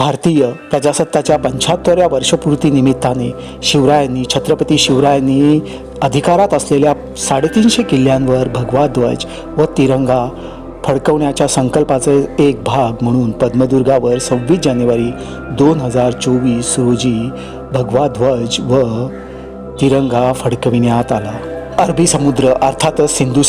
भारतीय प्रजासत्ताच्या पंच्याहत्तरव्या वर्षपूर्ती निमित्ताने शिवरायांनी छत्रपती शिवरायांनी अधिकारात असलेल्या साडेतीनशे किल्ल्यांवर भगवा ध्वज व तिरंगा फडकवण्याच्या संकल्पाचे एक भाग म्हणून पद्मदुर्गावर सव्वीस जानेवारी दोन हजार चोवीस रोजी भगवा ध्वज व तिरंगा फडकविण्यात आला. अरबी समुद्र अर्थातच सिंधू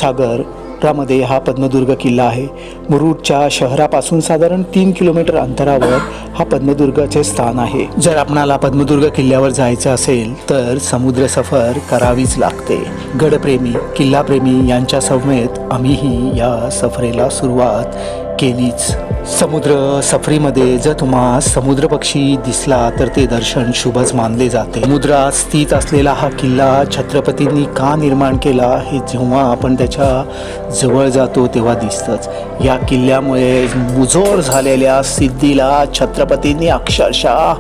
महाराष्ट्रामध्ये मध्ये हा पद्मदुर्ग किल्ला आहे. मुरुडच्या शहरापासून साधारण तीन किलोमीटर अंतरावर हा पद्मदुर्गाचे स्थान आहे. जर आपणाला पद्मदुर्ग किल्ल्यावर जायचं असेल तर समुद्र सफर करावीच लागते. गडप्रेमी किल्लाप्रेमी यांच्या समेत आम्हीही या सफरेला सुरुवात केलीच. समुद्र सफरीमध्ये जर तुम्हा समुद्र पक्षी दिसला तर ते दर्शन शुभच मानले जाते. समुद्रात स्थित असलेला हा किल्ला छत्रपतींनी का निर्माण केला हे जेव्हा आपण त्याच्याजवळ जातो तेव्हा दिसतंच. या किल्ल्यामुळे मुजोर झालेल्या सिद्धीला छत्रपतींनी अक्षरशः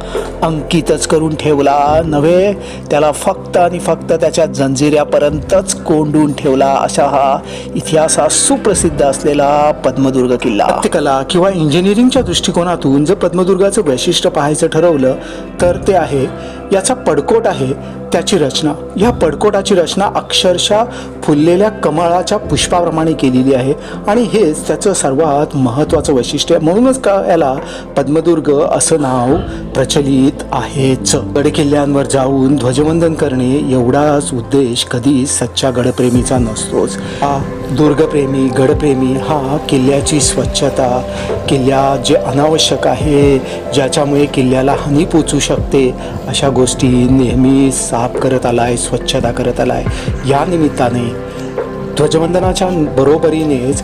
अंकितच करून ठेवला. नव्हे त्याला फक्त आणि फक्त त्याच्या जंजिऱ्यापर्यंतच कोंडून ठेवला असा हा इतिहासात सुप्रसिद्ध असलेला पद्मदुर्ग किल्ला. कला किंवा इंजिनिअरिंगच्या दृष्टिकोनातून जर पद्मदुर्गाचं वैशिष्ट्य पाहायचं ठरवलं तर ते आहे याचा पडकोट आहे त्याची रचना. या पडकोटाची रचना अक्षरशः फुललेल्या कमळाच्या पुष्पाप्रमाणे केलेली आहे. आणि हेच त्याचं सर्वात महत्त्वाचं वैशिष्ट्य आहे. म्हणूनच का याला पद्मदुर्ग असं नाव प्रचलित आहेच. गडकिल्ल्यांवर जाऊन ध्वजवंदन करणे एवढाच उद्देश कधी सच्चा गडप्रेमीचा नसतोच. हा दुर्गप्रेमी गडप्रेमी हा किल्ल्याची स्वच्छता किल्ल्यात जे अनावश्यक आहे ज्याच्यामुळे किल्ल्याला हानी पोचू शकते अशा गोष्टी नेहमी साफ करत आलाय स्वच्छता करत आलाय. या निमित्ताने ध्वजवंदनाच्या बरोबरीनेच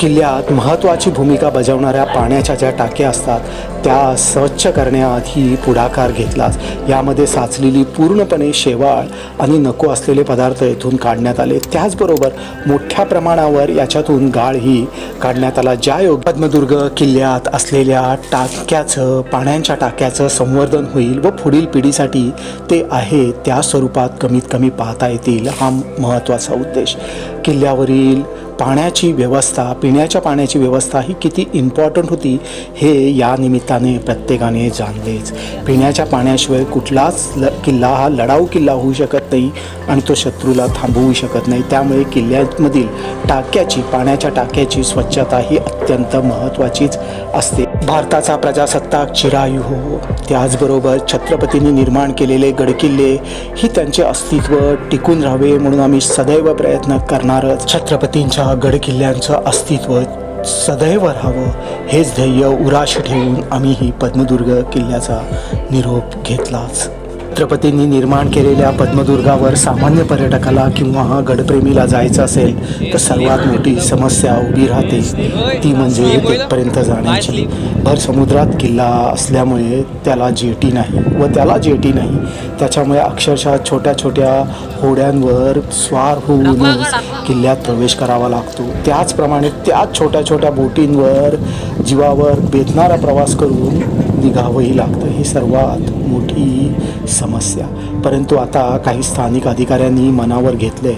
किल्ल्यात महत्त्वाची भूमिका बजावणाऱ्या पाण्याच्या ज्या टाक्या असतात त्या स्वच्छ करण्याआधी पुढाकार घेतलाच. यामध्ये साचलेली पूर्णपणे शेवाळ आणि नको असलेले पदार्थ येथून काढण्यात आले. त्याचबरोबर मोठ्या प्रमाणावर याच्यातून गाळही काढण्यात आला. ज्या योग पद्मदुर्ग किल्ल्यात असलेल्या टाक्याचं पाण्याच्या टाक्याचं संवर्धन होईल व पुढील पिढीसाठी ते आहे त्या स्वरूपात कमीत कमी पाहता येतील हा महत्त्वाचा उद्देश. किल्ल्यावरील पाण्याची व्यवस्था पिण्याच्या पाण्याची व्यवस्था ही किती इम्पॉर्टंट होती हे या निमित्ताने प्रत्येकाने जाणलेच. पिण्याच्या पाण्याशिवाय कुठलाच ल किल्ला हा लढाऊ किल्ला होऊ शकत नाही आणि तो शत्रूला थांबवू शकत नाही. त्यामुळे किल्ल्यामधील टाक्याची पाण्याच्या टाक्याची स्वच्छता ही अत्यंत महत्त्वाचीच असते. भारताचा प्रजासत्ताक चिरायू हो. त्याचबरोबर छत्रपतींनी निर्माण केलेले गडकिल्ले ही त्यांचे अस्तित्व टिकून राहावे म्हणून आम्ही सदैव प्रयत्न करणारच. छत्रपतींच्या गडकिल्ल्यांचं अस्तित्व सदैव राहावं हेच ध्येय उराश ठेवून आम्हीही पद्मदुर्ग किल्ल्याचा निरोप घेतलाच. छत्रपतींनी निर्माण केलेल्या पद्मदुर्गावर सामान्य पर्यटकाला किंवा गडप्रेमीला जायचं असेल तर सर्वात मोठी समस्या उभी राहते. ती म्हणजे तिथपर्यंत जाण्याची. भर समुद्रात किल्ला असल्यामुळे त्याला जेटी नाही व त्याला जेटी नाही. त्याच्यामुळे अक्षरशः छोट्या छोट्या होड्यांवर स्वार होऊनच किल्ल्यात प्रवेश करावा लागतो. त्याचप्रमाणे त्याच छोट्या छोट्या बोटींवर जीवावर बेतणारा प्रवास करून निघावंही लागतं. ही सर्वात मोठी समस्या. परंतु आता काही स्थानिक अधिकाऱ्यांनी मनावर घेतले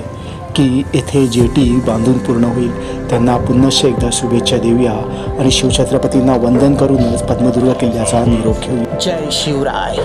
की येथे जेटी बांधून पूर्ण होईल. त्यांना पुनश्च एकदा शुभेच्छा देऊया आणि शिवछत्रपतींना वंदन करूनच पद्मदुर्ग किल्ल्याचा निरोप घेऊ जय शिवराय.